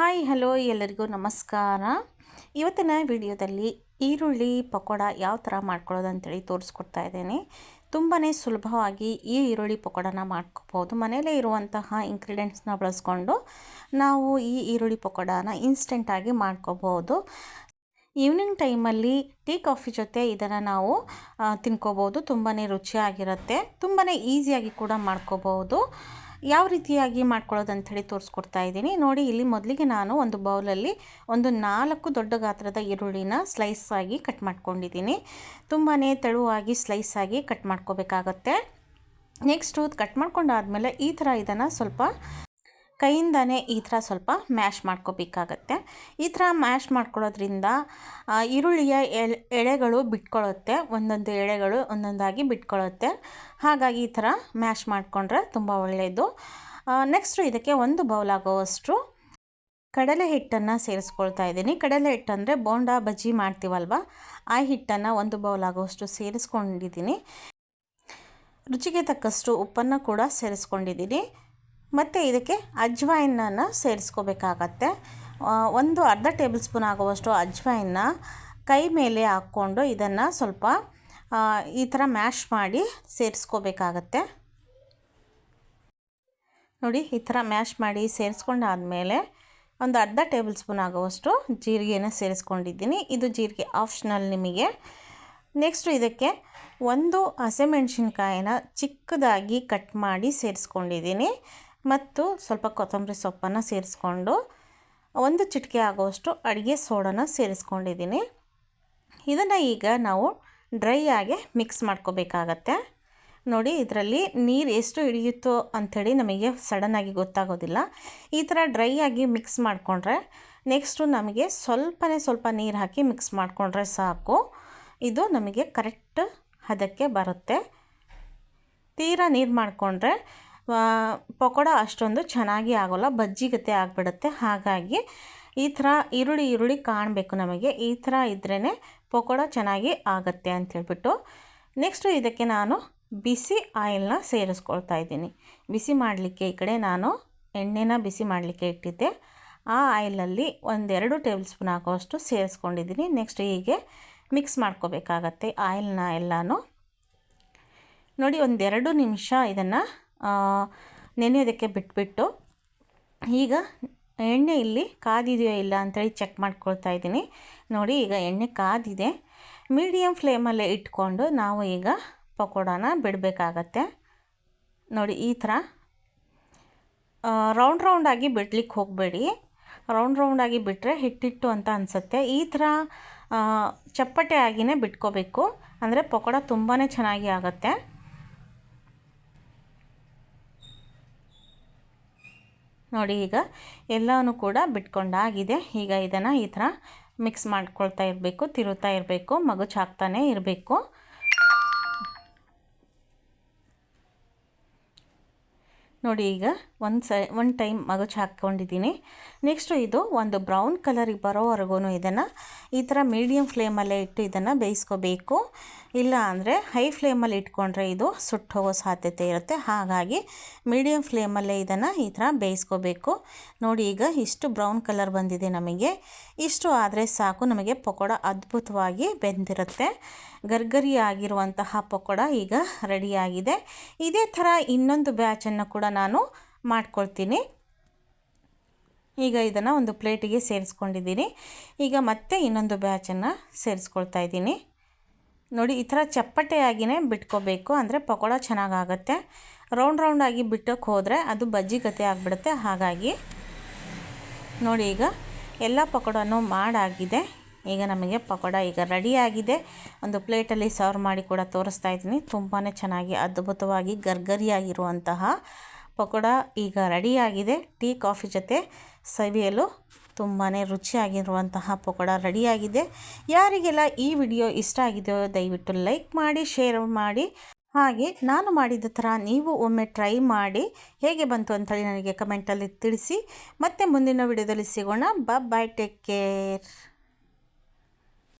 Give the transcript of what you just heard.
Hi, hello ಎಲ್ಲರಿಗೂ ನಮಸ್ಕಾರ. ಇವತ್ತಿನ ವಿಡಿಯೋದಲ್ಲಿ ಈರುಳ್ಳಿ ಪಕೋಡ ಯಾವ ಥರ ಮಾಡ್ಕೊಳ್ಳೋದು ಅಂತೇಳಿ ತೋರಿಸ್ಕೊಡ್ತಾ ಇದ್ದೇನೆ. ತುಂಬಾ ಸುಲಭವಾಗಿ ಈ ಈರುಳ್ಳಿ ಪಕೋಡನ ಮಾಡ್ಕೋಬೋದು. ಮನೆಯಲ್ಲೇ ಇರುವಂತಹ ಇಂಗ್ರೀಡಿಯೆಂಟ್ಸ್ನ ಬಳಸ್ಕೊಂಡು ನಾವು ಈ ಈರುಳ್ಳಿ ಪಕೋಡನ ಇನ್ಸ್ಟೆಂಟಾಗಿ ಮಾಡ್ಕೋಬೋದು. ಈವ್ನಿಂಗ್ ಟೈಮಲ್ಲಿ ಟೀ ಕಾಫಿ ಜೊತೆ ಇದನ್ನು ನಾವು ತಿನ್ಕೋಬೋದು. ತುಂಬಾ ರುಚಿಯಾಗಿರುತ್ತೆ. ತುಂಬಾ ಈಸಿಯಾಗಿ ಕೂಡ ಮಾಡ್ಕೋಬೋದು. ಯಾವ ರೀತಿಯಾಗಿ ಮಾಡ್ಕೊಳ್ಳೋದು ಅಂಥೇಳಿ ತೋರಿಸ್ಕೊಡ್ತಾ ಇದ್ದೀನಿ. ನೋಡಿ, ಇಲ್ಲಿ ಮೊದಲಿಗೆ ನಾನು ಒಂದು ಬೌಲಲ್ಲಿ ಒಂದು ನಾಲ್ಕು ದೊಡ್ಡ ಗಾತ್ರದ ಈರುಳ್ಳಿನ ಸ್ಲೈಸ್ ಆಗಿ ಕಟ್ ಮಾಡ್ಕೊಂಡಿದ್ದೀನಿ. ತುಂಬಾ ತೆಳುವಾಗಿ ಸ್ಲೈಸ್ ಆಗಿ ಕಟ್ ಮಾಡ್ಕೋಬೇಕಾಗತ್ತೆ. ನೆಕ್ಸ್ಟು ಕಟ್ ಮಾಡ್ಕೊಂಡಾದ್ಮೇಲೆ ಈ ಥರ ಇದನ್ನು ಸ್ವಲ್ಪ ಕೈಯಿಂದನೇ ಈ ಥರ ಸ್ವಲ್ಪ ಮ್ಯಾಶ್ ಮಾಡ್ಕೋಬೇಕಾಗತ್ತೆ. ಈ ಥರ ಮ್ಯಾಶ್ ಮಾಡ್ಕೊಳ್ಳೋದ್ರಿಂದ ಈರುಳ್ಳಿಯ ಎಳೆಗಳು ಬಿಟ್ಕೊಳ್ಳುತ್ತೆ. ಒಂದೊಂದು ಎಳೆಗಳು ಒಂದೊಂದಾಗಿ ಬಿಟ್ಕೊಳ್ಳುತ್ತೆ. ಹಾಗಾಗಿ ಈ ಥರ ಮ್ಯಾಶ್ ಮಾಡಿಕೊಂಡ್ರೆ ತುಂಬ ಒಳ್ಳೆಯದು ನೆಕ್ಸ್ಟು ಇದಕ್ಕೆ ಒಂದು ಬೌಲ್ ಆಗೋವಷ್ಟು ಕಡಲೆ ಹಿಟ್ಟನ್ನು ಸೇರಿಸ್ಕೊಳ್ತಾ ಇದ್ದೀನಿ. ಕಡಲೆ ಹಿಟ್ಟು ಅಂದರೆ ಬೋಂಡಾ ಬಜ್ಜಿ ಮಾಡ್ತೀವಲ್ವ? ಆ ಹಿಟ್ಟನ್ನು ಒಂದು ಬೌಲ್ ಆಗೋವಷ್ಟು ಸೇರಿಸ್ಕೊಂಡಿದ್ದೀನಿ. ರುಚಿಗೆ ತಕ್ಕಷ್ಟು ಉಪ್ಪನ್ನು ಕೂಡ ಸೇರಿಸ್ಕೊಂಡಿದ್ದೀನಿ. ಮತ್ತು ಇದಕ್ಕೆ ಅಜ್ವಾಯಿನನ್ನು ಸೇರಿಸ್ಕೋಬೇಕಾಗತ್ತೆ. ಒಂದು ಅರ್ಧ ಟೇಬಲ್ ಸ್ಪೂನ್ ಆಗುವಷ್ಟು ಅಜ್ವಾಯಿನ ಕೈ ಮೇಲೆ ಹಾಕ್ಕೊಂಡು ಇದನ್ನು ಸ್ವಲ್ಪ ಈ ಥರ ಮ್ಯಾಶ್ ಮಾಡಿ ಸೇರಿಸ್ಕೋಬೇಕಾಗತ್ತೆ. ನೋಡಿ, ಈ ಥರ ಮ್ಯಾಶ್ ಮಾಡಿ ಸೇರಿಸ್ಕೊಂಡಾದಮೇಲೆ ಒಂದು ಅರ್ಧ ಟೇಬಲ್ ಸ್ಪೂನ್ ಆಗುವಷ್ಟು ಜೀರಿಗೆನ ಸೇರಿಸ್ಕೊಂಡಿದ್ದೀನಿ. ಇದು ಜೀರಿಗೆ ಆಪ್ಷನಲ್ ನಿಮಗೆ. ನೆಕ್ಸ್ಟು ಇದಕ್ಕೆ ಒಂದು ಹಸಿಮೆಣ್ಸಿನ್ಕಾಯಿನ ಚಿಕ್ಕದಾಗಿ ಕಟ್ ಮಾಡಿ ಸೇರಿಸ್ಕೊಂಡಿದ್ದೀನಿ. ಮತ್ತು ಸ್ವಲ್ಪ ಕೊತ್ತಂಬರಿ ಸೊಪ್ಪನ್ನು ಸೇರಿಸ್ಕೊಂಡು ಒಂದು ಚಿಟಿಕೆ ಆಗುವಷ್ಟು ಅಡುಗೆ ಸೋಡನ ಸೇರಿಸ್ಕೊಂಡಿದ್ದೀನಿ. ಇದನ್ನು ಈಗ ನಾವು ಡ್ರೈ ಆಗಿ ಮಿಕ್ಸ್ ಮಾಡ್ಕೋಬೇಕಾಗತ್ತೆ. ನೋಡಿ, ಇದರಲ್ಲಿ ನೀರು ಎಷ್ಟು ಹಿಡಿಯುತ್ತೋ ಅಂಥೇಳಿ ನಮಗೆ ಸಡನ್ನಾಗಿ ಗೊತ್ತಾಗೋದಿಲ್ಲ. ಈ ಥರ ಡ್ರೈ ಆಗಿ ಮಿಕ್ಸ್ ಮಾಡಿಕೊಂಡ್ರೆ ನೆಕ್ಸ್ಟು ನಮಗೆ ಸ್ವಲ್ಪನೇ ಸ್ವಲ್ಪ ನೀರು ಹಾಕಿ ಮಿಕ್ಸ್ ಮಾಡಿಕೊಂಡ್ರೆ ಸಾಕು. ಇದು ನಮಗೆ ಕರೆಕ್ಟ್ ಹದಕ್ಕೆ ಬರುತ್ತೆ. ತೀರಾ ನೀರು ಮಾಡಿಕೊಂಡ್ರೆ ಪಕೋಡ ಅಷ್ಟೊಂದು ಚೆನ್ನಾಗಿ ಆಗೋಲ್ಲ ಬಜ್ಜಿ ಗತೆ ಆಗಿಬಿಡುತ್ತೆ. ಹಾಗಾಗಿ ಈ ಥರ ಈರುಳ್ಳಿ ಈರುಳ್ಳಿ ಕಾಣಬೇಕು ನಮಗೆ. ಈ ಥರ ಇದ್ರೇ ಪಕೋಡ ಚೆನ್ನಾಗಿ ಆಗುತ್ತೆ ಅಂಥೇಳ್ಬಿಟ್ಟು ನೆಕ್ಸ್ಟು ಇದಕ್ಕೆ ನಾನು ಬಿಸಿ ಆಯಿಲ್ನ ಸೇರಿಸ್ಕೊಳ್ತಾ ಇದ್ದೀನಿ. ಬಿಸಿ ಮಾಡಲಿಕ್ಕೆ ಈ ಕಡೆ ನಾನು ಎಣ್ಣೆನ ಬಿಸಿ ಮಾಡಲಿಕ್ಕೆ ಇಟ್ಟಿದ್ದೆ. ಆ ಆಯಿಲಲ್ಲಿ ಒಂದೆರಡು ಟೇಬಲ್ ಸ್ಪೂನ್ ಹಾಕೋಷ್ಟು ಸೇರಿಸ್ಕೊಂಡಿದ್ದೀನಿ. ನೆಕ್ಸ್ಟ್ ಹೀಗೆ ಮಿಕ್ಸ್ ಮಾಡ್ಕೋಬೇಕಾಗತ್ತೆ ಆಯಿಲ್ನ ಎಲ್ಲನೂ. ನೋಡಿ, ಒಂದೆರಡು ನಿಮಿಷ ಇದನ್ನು ನೆನೆಯೋದಕ್ಕೆ ಬಿಟ್ಬಿಟ್ಟು ಈಗ ಎಣ್ಣೆ ಇಲ್ಲಿ ಕಾದಿದೆಯೋ ಇಲ್ಲ ಅಂತೇಳಿ ಚೆಕ್ ಮಾಡ್ಕೊಳ್ತಾ ಇದ್ದೀನಿ. ನೋಡಿ, ಈಗ ಎಣ್ಣೆ ಕಾದಿದೆ. ಮೀಡಿಯಮ್ ಫ್ಲೇಮಲ್ಲೇ ಇಟ್ಕೊಂಡು ನಾವು ಈಗ ಪಕೋಡಾನ ಬಿಡಬೇಕಾಗತ್ತೆ. ನೋಡಿ, ಈ ಥರ. ರೌಂಡ್ ರೌಂಡಾಗಿ ಬಿಡ್ಲಿಕ್ಕೆ ಹೋಗಬೇಡಿ. ರೌಂಡ್ ರೌಂಡಾಗಿ ಬಿಟ್ಟರೆ ಹಿಟ್ಟಿಟ್ಟು ಅಂತ ಅನಿಸುತ್ತೆ. ಈ ಥರ ಚಪ್ಪಟೆ ಆಗಿನೇ ಬಿಟ್ಕೋಬೇಕು. ಅಂದರೆ ಪಕೋಡ ತುಂಬಾ ಚೆನ್ನಾಗಿ ಆಗುತ್ತೆ. ನೋಡಿ ಈಗ ಎಲ್ಲವೂ ಕೂಡ ಬಿಟ್ಕೊಂಡಾಗಿದೆ. ಈಗ ಇದನ್ನು ಈ ಥರ ಮಿಕ್ಸ್ ಮಾಡ್ಕೊಳ್ತಾ ಇರಬೇಕು ತಿರುತ್ತಾ ಇರಬೇಕು ಮಗುಚಾಗ್ತಾನೆ ಇರಬೇಕು. ನೋಡಿ ಈಗ ಒಂದು ಸೈ, ಒಂದು ಟೈಮ್ ಮಗುಚ್ ಹಾಕ್ಕೊಂಡಿದ್ದೀನಿ. ನೆಕ್ಸ್ಟು ಇದು ಒಂದು ಬ್ರೌನ್ ಕಲರಿಗೆ ಬರೋವರೆಗೂ ಇದನ್ನು ಈ ಥರ ಮೀಡಿಯಮ್ ಫ್ಲೇಮಲ್ಲೇ ಇಟ್ಟು ಇದನ್ನು ಬೇಯಿಸ್ಕೋಬೇಕು. ಇಲ್ಲ ಅಂದರೆ ಹೈ ಫ್ಲೇಮಲ್ಲಿ ಇಟ್ಕೊಂಡ್ರೆ ಇದು ಸುಟ್ಟು ಹೋಗೋ ಸಾಧ್ಯತೆ ಇರುತ್ತೆ. ಹಾಗಾಗಿ ಮೀಡಿಯಮ್ ಫ್ಲೇಮಲ್ಲೇ ಇದನ್ನು ಈ ಥರ ಬೇಯಿಸ್ಕೋಬೇಕು. ನೋಡಿ ಈಗ ಇಷ್ಟು ಬ್ರೌನ್ ಕಲರ್ ಬಂದಿದೆ ನಮಗೆ. ಇಷ್ಟು ಆದರೆ ಸಾಕು, ನಮಗೆ ಪಕೋಡ ಅದ್ಭುತವಾಗಿ ಬೆಂದಿರುತ್ತೆ. ಗರ್ಗರಿ ಆಗಿರುವಂತಹ ಪಕೋಡ ಈಗ ರೆಡಿಯಾಗಿದೆ. ಇದೇ ಥರ ಇನ್ನೊಂದು ಬ್ಯಾಚನ್ನು ಕೂಡ ನಾನು ಮಾಡ್ಕೊಳ್ತೀನಿ. ಈಗ ಇದನ್ನು ಒಂದು ಪ್ಲೇಟಿಗೆ ಸೇರಿಸ್ಕೊಂಡಿದ್ದೀನಿ. ಈಗ ಮತ್ತೆ ಇನ್ನೊಂದು ಬ್ಯಾಚನ್ನು ಸೇರಿಸ್ಕೊಳ್ತಾ ಇದ್ದೀನಿ. ನೋಡಿ, ಈ ಥರ ಚಪ್ಪಟೆಯಾಗಿಯೇ ಬಿಟ್ಕೋಬೇಕು. ಅಂದರೆ ಪಕೋಡ ಚೆನ್ನಾಗಾಗತ್ತೆ. ರೌಂಡ್ ರೌಂಡಾಗಿ ಬಿಟ್ಟಕ್ಕೆ ಹೋದರೆ ಅದು ಬಜ್ಜಿ ಗತೆ ಆಗಿಬಿಡುತ್ತೆ. ಹಾಗಾಗಿ ನೋಡಿ, ಈಗ ಎಲ್ಲ ಪಕೋಡನೂ ಮಾಡಾಗಿದೆ. ಈಗ ನಮಗೆ ಪಕೋಡ ಈಗ ರೆಡಿಯಾಗಿದೆ. ಒಂದು ಪ್ಲೇಟಲ್ಲಿ ಸರ್ವ್ ಮಾಡಿ ಕೂಡ ತೋರಿಸ್ತಾ ಇದ್ದೀನಿ. ತುಂಬಾ ಚೆನ್ನಾಗಿ ಅದ್ಭುತವಾಗಿ ಗರ್ಗರಿಯಾಗಿರುವಂತಹ ಪಕೋಡ ಈಗ ರೆಡಿಯಾಗಿದೆ. ಟೀ, ಕಾಫಿ ಜೊತೆ ಸವಿಯಲು ತುಂಬಾ ರುಚಿಯಾಗಿರುವಂತಹ ಪಕೋಡ ರೆಡಿಯಾಗಿದೆ. ಯಾರಿಗೆಲ್ಲ ಈ ವಿಡಿಯೋ ಇಷ್ಟ ಆಗಿದೆಯೋ ದಯವಿಟ್ಟು ಲೈಕ್ ಮಾಡಿ, ಶೇರ್ ಮಾಡಿ. ಹಾಗೆ ನಾನು ಮಾಡಿದ ಥರ ನೀವು ಒಮ್ಮೆ ಟ್ರೈ ಮಾಡಿ. ಹೇಗೆ ಬಂತು ಅಂತೇಳಿ ನನಗೆ ಕಮೆಂಟಲ್ಲಿ ತಿಳಿಸಿ. ಮತ್ತೆ ಮುಂದಿನ ವಿಡಿಯೋದಲ್ಲಿ ಸಿಗೋಣ. ಬ ಬಾಯ್ ಟೇಕ್ ಕೇರ್